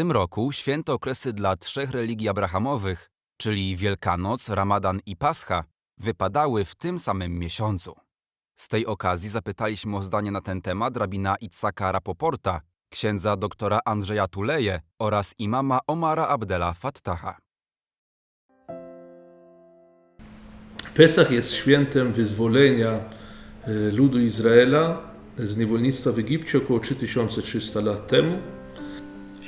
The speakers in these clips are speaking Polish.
tym roku święto okresy dla trzech religii abrahamowych, czyli Wielkanoc, Ramadan i Pascha, wypadały w tym samym miesiącu. Z tej okazji zapytaliśmy o zdanie na ten temat rabina Itzaka Rapoporta, księdza doktora Andrzeja Tuleje oraz imama Omara Abdela Fattaha. Pesach jest świętem wyzwolenia e, ludu Izraela z niewolnictwa w Egipcie około 3300 lat temu.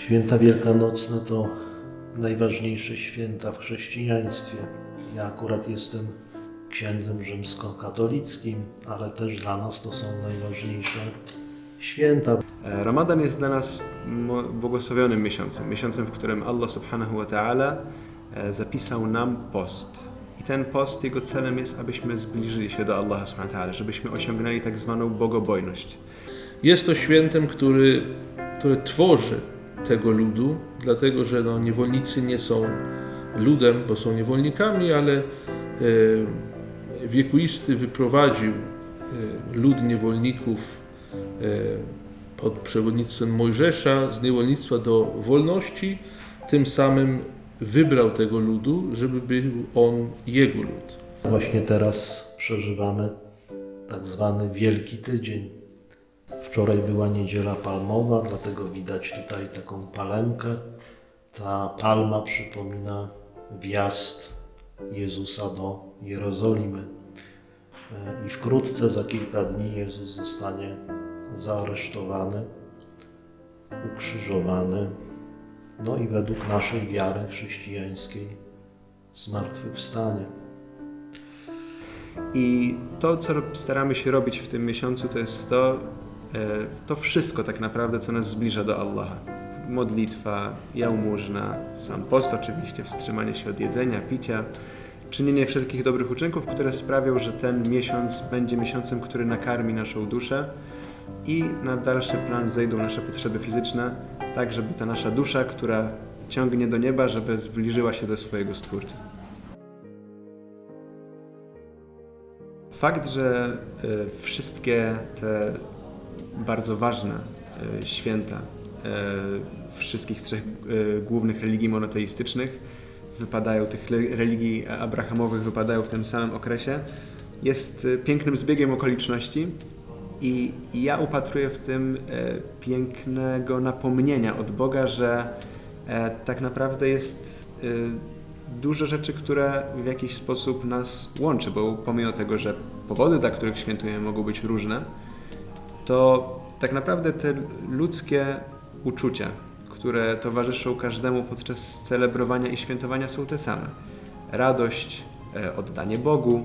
Święta Wielkanocne to najważniejsze święta w chrześcijaństwie. Ja akurat jestem księdzem rzymskokatolickim, ale też dla nas to są najważniejsze święta. E, Ramadan jest dla nas błogosławionym miesiącem, miesiącem, w którym Allah subhanahu wa ta'ala e, zapisał nam post. I ten post, jego celem jest, abyśmy zbliżyli się do Allaha subhanahu wa ta'ala, żebyśmy osiągnęli tak zwaną bogobojność. Jest to świętem, który, które tworzy tego ludu, dlatego że no, niewolnicy nie są ludem, bo są niewolnikami, ale e, wiekuisty wyprowadził e, lud niewolników e, pod przewodnictwem Mojżesza z niewolnictwa do wolności, tym samym wybrał tego ludu, żeby był on jego lud. Właśnie teraz przeżywamy tak zwany Wielki Tydzień. Wczoraj była niedziela palmowa, dlatego widać tutaj taką palemkę. Ta palma przypomina wjazd Jezusa do Jerozolimy. E, I wkrótce, za kilka dni, Jezus zostanie zaaresztowany, ukrzyżowany, no i według naszej wiary chrześcijańskiej zmartwychwstanie. I to, co staramy się robić w tym miesiącu, to jest to, to wszystko tak naprawdę, co nas zbliża do Allaha. Modlitwa, jałmużna, sam post oczywiście, wstrzymanie się od jedzenia, picia, czynienie wszelkich dobrych uczynków, które sprawią, że ten miesiąc będzie miesiącem, który nakarmi naszą duszę i na dalszy plan zejdą nasze potrzeby fizyczne, tak żeby ta nasza dusza, która ciągnie do nieba, żeby zbliżyła się do swojego Stwórcy. Fakt, że e, wszystkie te bardzo ważne e, święta e, wszystkich trzech e, głównych religii monoteistycznych. Wypadają, tych religii abrahamowych wypadają w tym samym okresie, jest pięknym zbiegiem okoliczności i ja upatruję w tym pięknego napomnienia od Boga, że tak naprawdę jest dużo rzeczy, które w jakiś sposób nas łączy, bo pomimo tego, że powody, dla których świętujemy, mogą być różne, to tak naprawdę te ludzkie uczucia, które towarzyszą każdemu podczas celebrowania i świętowania są te same. Radość, e, oddanie Bogu,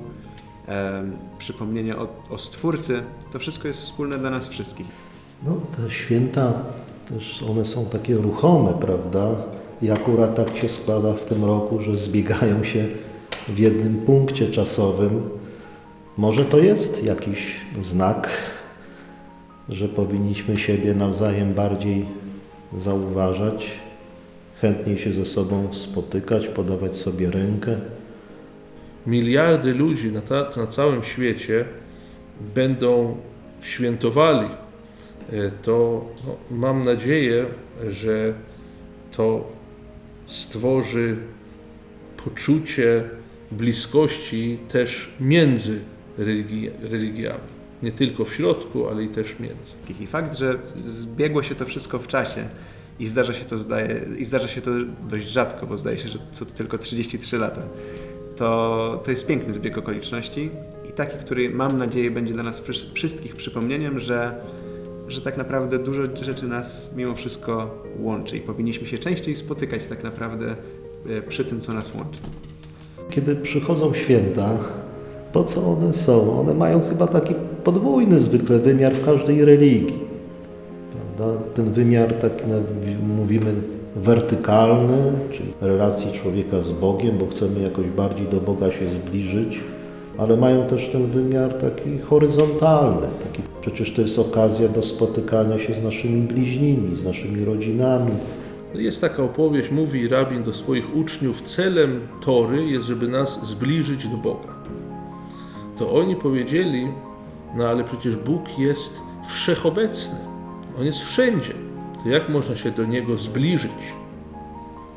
e, przypomnienie o, o Stwórcy, to wszystko jest wspólne dla nas wszystkich. No, te święta też one są takie ruchome, prawda? I akurat tak się składa w tym roku, że zbiegają się w jednym punkcie czasowym. Może to jest jakiś znak, że powinniśmy siebie nawzajem bardziej zauważać, chętniej się ze sobą spotykać, podawać sobie rękę. miliardy ludzi na, ta, na całym świecie będą świętowali, e, to no, mam nadzieję, że to stworzy poczucie bliskości też między religi- religiami. Nie tylko w środku, ale i też między. I fakt, że zbiegło się to wszystko w czasie i zdarza się to, zdaje, i zdarza się to dość rzadko, bo zdaje się, że co tylko 33 lata, to, to jest piękny zbieg okoliczności i taki, który mam nadzieję będzie dla nas wszy- wszystkich przypomnieniem, że, że tak naprawdę dużo rzeczy nas mimo wszystko łączy i powinniśmy się częściej spotykać tak naprawdę e, przy tym, co nas łączy. Kiedy przychodzą święta, po co one są? One mają chyba taki podwójny zwykle wymiar w każdej religii. Prawda? Ten wymiar, tak mówimy, wertykalny, czyli relacji człowieka z Bogiem, bo chcemy jakoś bardziej do Boga się zbliżyć, ale mają też ten wymiar taki horyzontalny. Taki, przecież to jest okazja do spotykania się z naszymi bliźnimi, z naszymi rodzinami, Jest taka opowieść, mówi rabin do swoich uczniów, celem Tory jest, żeby nas zbliżyć do Boga. To oni powiedzieli, no ale przecież Bóg jest wszechobecny. On jest wszędzie. To jak można się do Niego zbliżyć?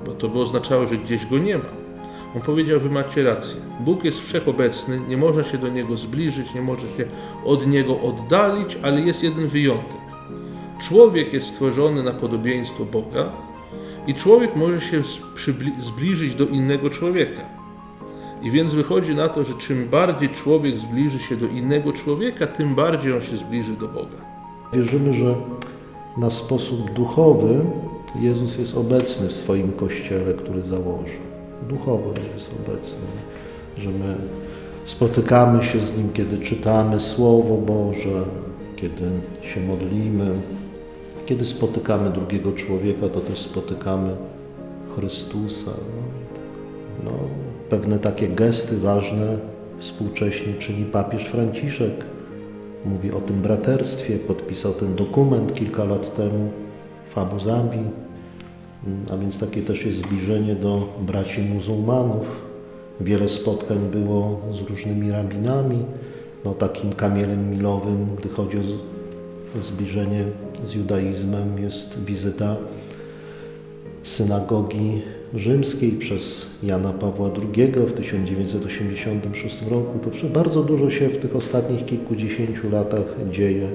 Bo to by oznaczało, że gdzieś Go nie ma. On powiedział, wy macie rację. Bóg jest wszechobecny, nie można się do Niego zbliżyć, nie można się od Niego oddalić, ale jest jeden wyjątek. Człowiek jest stworzony na podobieństwo Boga i człowiek może się zbliżyć do innego człowieka. I więc wychodzi na to, że czym bardziej człowiek zbliży się do innego człowieka, tym bardziej on się zbliży do Boga. Wierzymy, że na sposób duchowy Jezus jest obecny w swoim kościele, który założył. Duchowo jest obecny, że my spotykamy się z Nim, kiedy czytamy Słowo Boże, kiedy się modlimy, kiedy spotykamy drugiego człowieka, to też spotykamy Chrystusa. No, no, pewne takie gesty ważne współcześnie czyni papież Franciszek. Mówi o tym braterstwie, podpisał ten dokument kilka lat temu w Abu Zabi, a więc takie też jest zbliżenie do braci muzułmanów. Wiele spotkań było z różnymi rabinami. No, takim kamielem milowym, gdy chodzi o zbliżenie z judaizmem, jest wizyta synagogi rzymskiej przez Jana Pawła II w 1986 roku. To bardzo dużo się w tych ostatnich kilkudziesięciu latach dzieje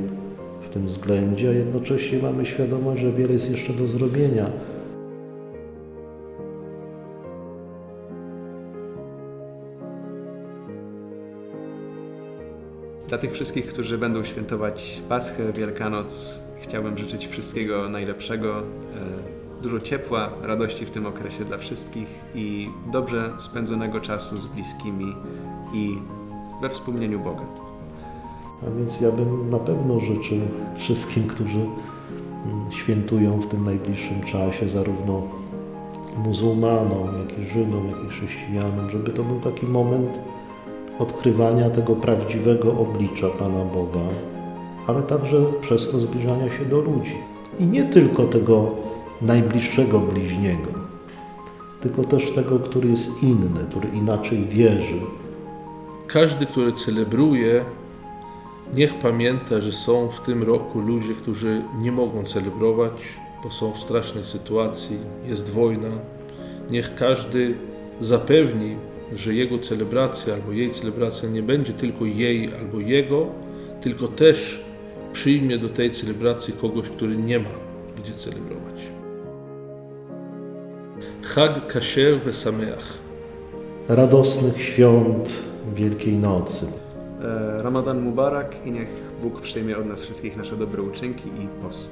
w tym względzie, a jednocześnie mamy świadomość, że wiele jest jeszcze do zrobienia. Dla tych wszystkich, którzy będą świętować Paschę, Wielkanoc, chciałbym życzyć wszystkiego najlepszego, e, dużo ciepła, radości w tym okresie dla wszystkich i dobrze spędzonego czasu z bliskimi i we wspomnieniu Boga. A więc ja bym na pewno życzył wszystkim, którzy mm, świętują w tym najbliższym czasie, zarówno muzułmanom, jak i Żydom, jak i chrześcijanom, żeby to był taki moment odkrywania tego prawdziwego oblicza Pana Boga, ale także przez to zbliżania się do ludzi. I nie tylko tego najbliższego bliźniego, tylko też tego, który jest inny, który inaczej wierzy, Każdy, który celebruje, niech pamięta, że są w tym roku ludzie, którzy nie mogą celebrować, bo są w strasznej sytuacji, jest wojna. Niech każdy zapewni, że jego celebracja albo jej celebracja nie będzie tylko jej albo jego, tylko też przyjmie do tej celebracji kogoś, który nie ma gdzie celebrować. Chag Kasher Vesameach. radosnych świąt Wielkiej Nocy. E, Ramadan Mubarak i niech Bóg przyjmie od nas wszystkich nasze dobre uczynki i post.